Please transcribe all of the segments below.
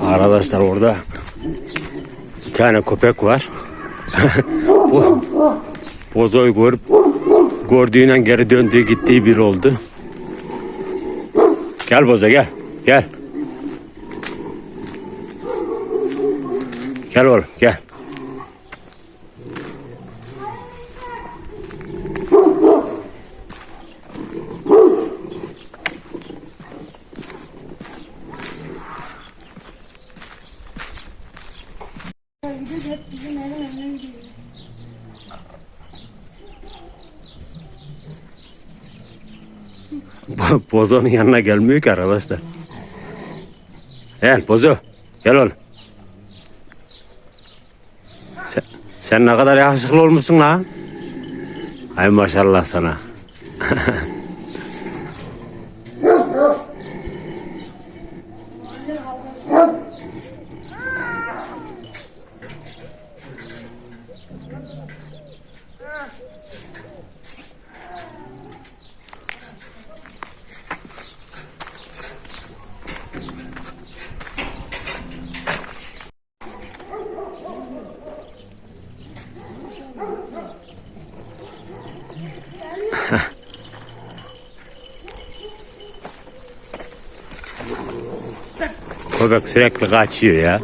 Arkadaşlar orada bir tane köpek var. Bu Bozo'yu görüp gördüğüyle geri döndüğü gittiği bir oldu. Gel Bozo gel. Gel. Gel oğlum gel. Gidiyor hep bizim yanına gelmiyor ki arkadaşlar. Gel Bozo. Gel oğlum. Sen, sen ne kadar yakışıklı olmuşsun lan. Ay maşallah sana. Köpek sürekli kaçıyor ya.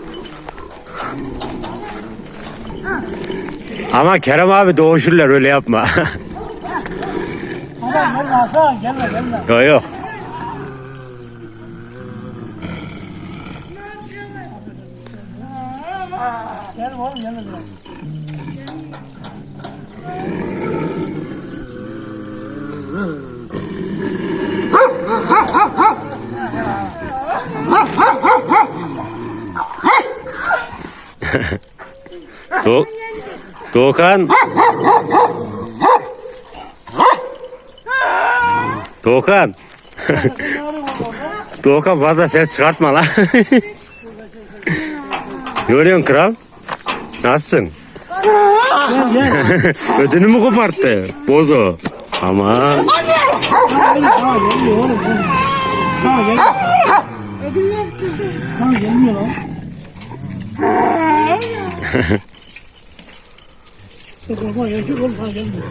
Ama Kerem abi doğuşurlar öyle yapma. Gelme Hasan gelme gelme. yok yok. Gelme oğlum biraz. Do Doğukan. Doğukan. Doğukan fazla ses çıkartma lan. Görüyorsun kral. Nasılsın? Ödünü mü koparttı? Bozo. Ama lan. Korkma erkek oğlum sana gelmiyor.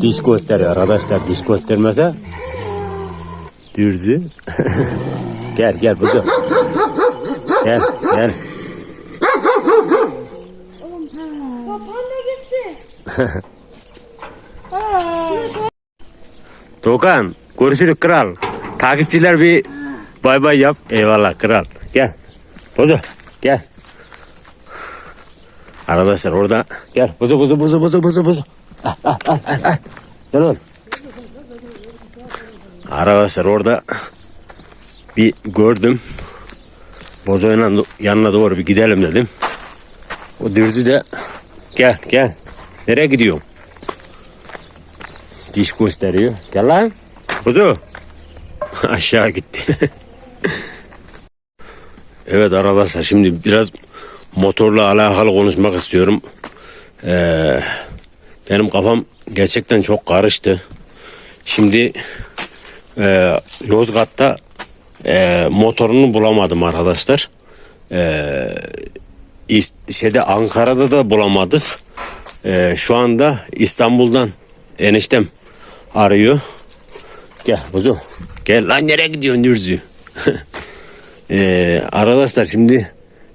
diş gösteriyor arkadaşlar. Diş göstermese dürzü. gel gel Bozo. Gel gel. Sapan da gitti. Doğukan görüşürüz kral. Takipçiler bir bay bay yap. Eyvallah kral. Gel. Bozo gel. Arkadaşlar orada gel. Bozo bozo bozo bozo bozo bozo. Ah, ah, ah, ah, ah. Gel oğlum. Arkadaşlar orada bir gördüm. Bozo'yla yanına doğru bir gidelim dedim. O dürzü de gel gel. Nereye gidiyorsun? Diş gösteriyor. Gel lan. Kuzu. Aşağı gitti. evet arkadaşlar şimdi biraz motorla alakalı konuşmak istiyorum. Ee, benim kafam gerçekten çok karıştı. Şimdi e, Yozgat'ta e, motorunu bulamadım arkadaşlar. E, şeyde Ankara'da da bulamadık. E, şu anda İstanbul'dan eniştem arıyor. Gel kuzu. Gel lan nereye gidiyorsun Dürzü? ee, arkadaşlar şimdi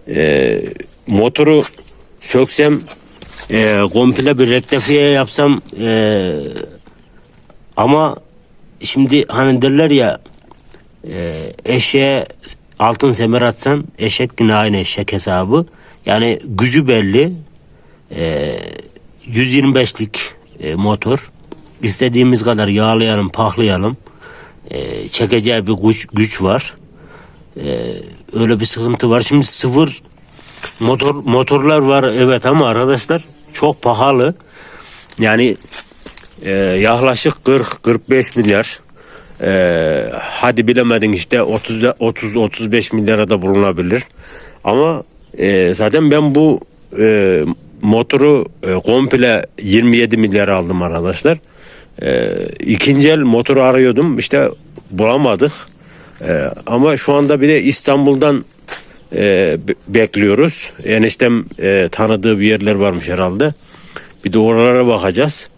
e, motoru söksem e, komple bir rektifiye yapsam e, ama şimdi hani derler ya e, eşeğe altın semer atsan eşek yine aynı eşek hesabı. Yani gücü belli. E, 125'lik e, motor. İstediğimiz kadar yağlayalım, paklayalım. E, çekeceği bir güç, güç var. E, öyle bir sıkıntı var. Şimdi sıfır motor motorlar var evet ama arkadaşlar çok pahalı. Yani e, yaklaşık 40-45 milyar. E, hadi bilemedin işte 30 30-35 milyara da bulunabilir. Ama e, zaten ben bu e, motoru e, komple 27 milyar aldım arkadaşlar. E, ikinci el motoru arıyordum işte bulamadık. E, ama şu anda bir de İstanbul'dan e, be- bekliyoruz. Eniştem e, tanıdığı bir yerler varmış herhalde. Bir de oralara bakacağız.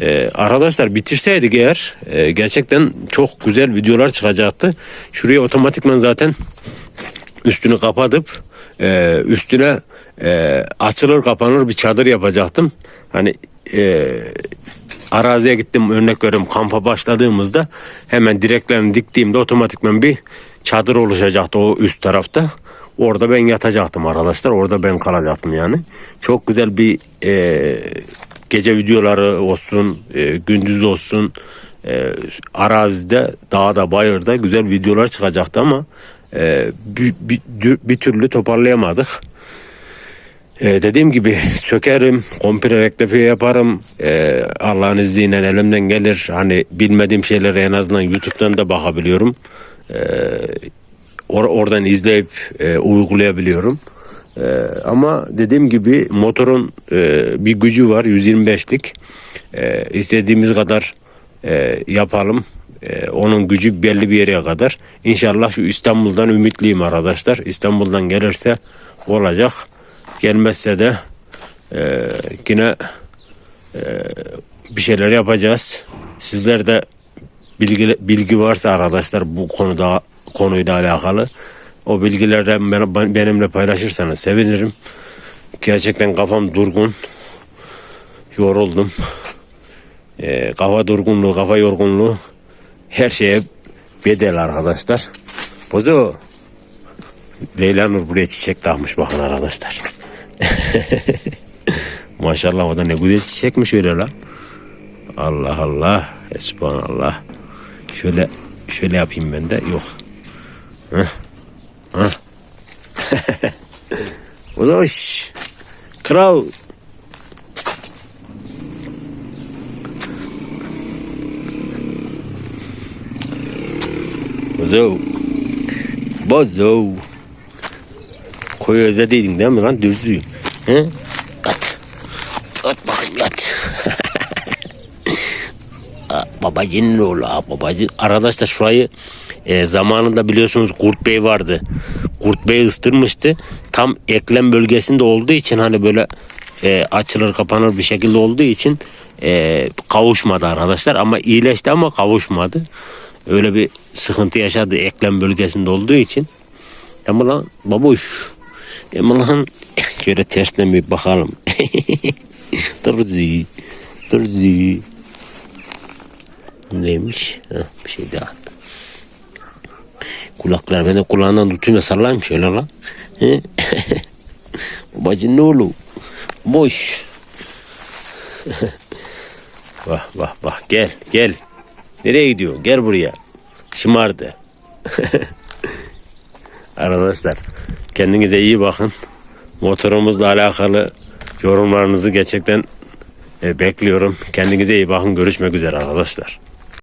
Ee, arkadaşlar bitirseydik eğer e, gerçekten çok güzel videolar çıkacaktı. Şuraya otomatikman zaten üstünü kapatıp e, üstüne e, açılır kapanır bir çadır yapacaktım. Hani e, araziye gittim örnek veriyorum kampa başladığımızda hemen direklerini diktiğimde otomatikman bir çadır oluşacaktı o üst tarafta. Orada ben yatacaktım arkadaşlar. Orada ben kalacaktım yani. Çok güzel bir e, gece videoları olsun, e, gündüz olsun, e, arazide, dağda, bayırda güzel videolar çıkacaktı ama e, bir, bir, bir türlü toparlayamadık. E, dediğim gibi sökerim, komple rektifiye yaparım. E, Allah'ın izniyle elimden gelir. Hani bilmediğim şeylere en azından YouTube'dan da bakabiliyorum. E, or- oradan izleyip e, uygulayabiliyorum. E, ama dediğim gibi motorun e, bir gücü var 125'lik. E, istediğimiz kadar e, yapalım. E, onun gücü belli bir yere kadar. İnşallah şu İstanbul'dan ümitliyim arkadaşlar. İstanbul'dan gelirse olacak. Gelmezse de e, yine e, bir şeyler yapacağız. Sizler de bilgi, bilgi varsa arkadaşlar bu konuda konuyla alakalı o bilgilerden ben- benimle paylaşırsanız sevinirim. Gerçekten kafam durgun. Yoruldum. E, kafa durgunluğu, kafa yorgunluğu her şeye bedel arkadaşlar. Bozo. Leyla Nur buraya çiçek takmış bakın arkadaşlar. Maşallah o da ne güzel çiçekmiş öyle lan. Allah Allah. Esbhanallah. Şöyle şöyle yapayım ben de. Yok. Heh. Heh. hoş. Kral. Bozo. Bozo. Koyu özlediydin değil mi lan dürzü? He? At. At bakayım yat. Babacının oğlu ha babacın. Arkadaşlar şurayı e, zamanında biliyorsunuz Kurt Bey vardı. Kurt Bey ıstırmıştı. Tam eklem bölgesinde olduğu için hani böyle e, açılır kapanır bir şekilde olduğu için e, kavuşmadı arkadaşlar. Ama iyileşti ama kavuşmadı. Öyle bir sıkıntı yaşadı eklem bölgesinde olduğu için. Ama lan babuş. Lan şöyle tersten bir bakalım. Tırzi. Tırzi. Neymiş? Ha, bir şey daha. Kulaklar ben de kulağından tutayım da sallayayım şöyle lan. Babacın ne olur? Boş. Vah vah vah gel gel. Nereye gidiyor? Gel buraya. Şımardı. Arkadaşlar kendinize iyi bakın. Motorumuzla alakalı yorumlarınızı gerçekten e, bekliyorum. Kendinize iyi bakın. Görüşmek üzere arkadaşlar.